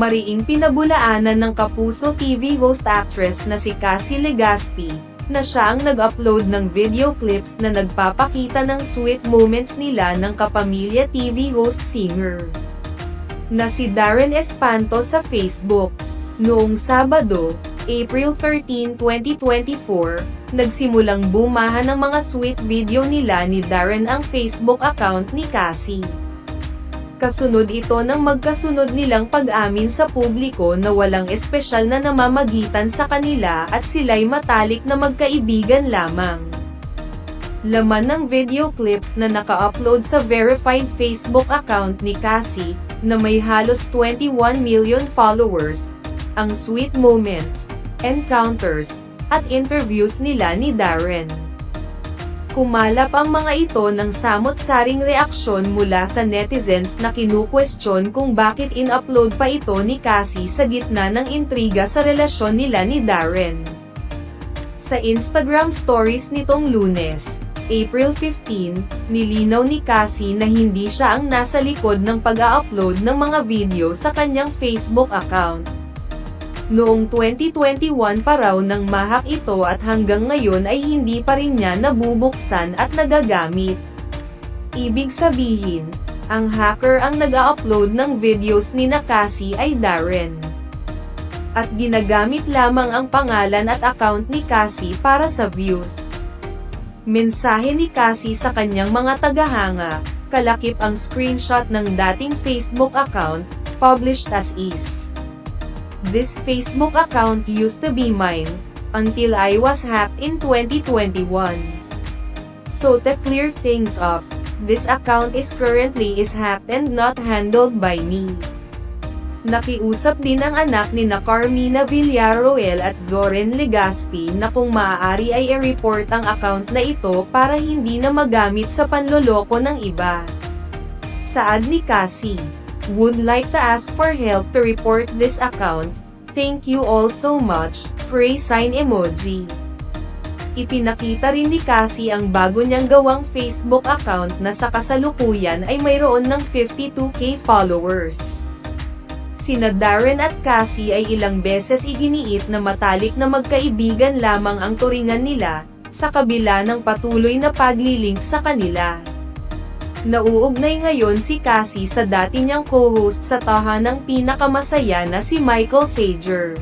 Mariing pinabulaanan ng Kapuso TV host actress na si Cassie Legaspi, na siya ang nag-upload ng video clips na nagpapakita ng sweet moments nila ng kapamilya TV host singer na si Darren Espanto sa Facebook. Noong Sabado, April 13, 2024, nagsimulang bumahan ng mga sweet video nila ni Darren ang Facebook account ni Cassie. Kasunod ito ng magkasunod nilang pag-amin sa publiko na walang espesyal na namamagitan sa kanila at sila'y matalik na magkaibigan lamang. Laman ng video clips na naka-upload sa verified Facebook account ni Cassie, na may halos 21 million followers, ang sweet moments, encounters, at interviews nila ni Darren. Kumalap ang mga ito ng samot-saring reaksyon mula sa netizens na kinukwestiyon kung bakit in-upload pa ito ni Cassie sa gitna ng intriga sa relasyon nila ni Darren. Sa Instagram stories nitong lunes, April 15, nilinaw ni Cassie na hindi siya ang nasa likod ng pag-upload ng mga video sa kanyang Facebook account. Noong 2021 pa raw nang mahak ito at hanggang ngayon ay hindi pa rin niya nabubuksan at nagagamit. Ibig sabihin, ang hacker ang nag-upload ng videos ni na Cassie ay Darren. At ginagamit lamang ang pangalan at account ni Cassie para sa views. Mensahe ni Cassie sa kanyang mga tagahanga, kalakip ang screenshot ng dating Facebook account, published as is. This Facebook account used to be mine, until I was hacked in 2021. So to clear things up, this account is currently is hacked and not handled by me. Nakiusap din ang anak ni na Carmina Villaroel at Zoren Legaspi na kung maaari ay i-report ang account na ito para hindi na magamit sa panloloko ng iba. Saad ni Cassie, would like to ask for help to report this account. Thank you all so much. Pray sign emoji. Ipinakita rin ni Cassie ang bago niyang gawang Facebook account na sa kasalukuyan ay mayroon ng 52k followers. Sina Darren at Cassie ay ilang beses iginiit na matalik na magkaibigan lamang ang turingan nila, sa kabila ng patuloy na paglilink sa kanila. Nauugnay ngayon si Cassie sa dati niyang co-host sa tahanang pinakamasaya na si Michael Sager.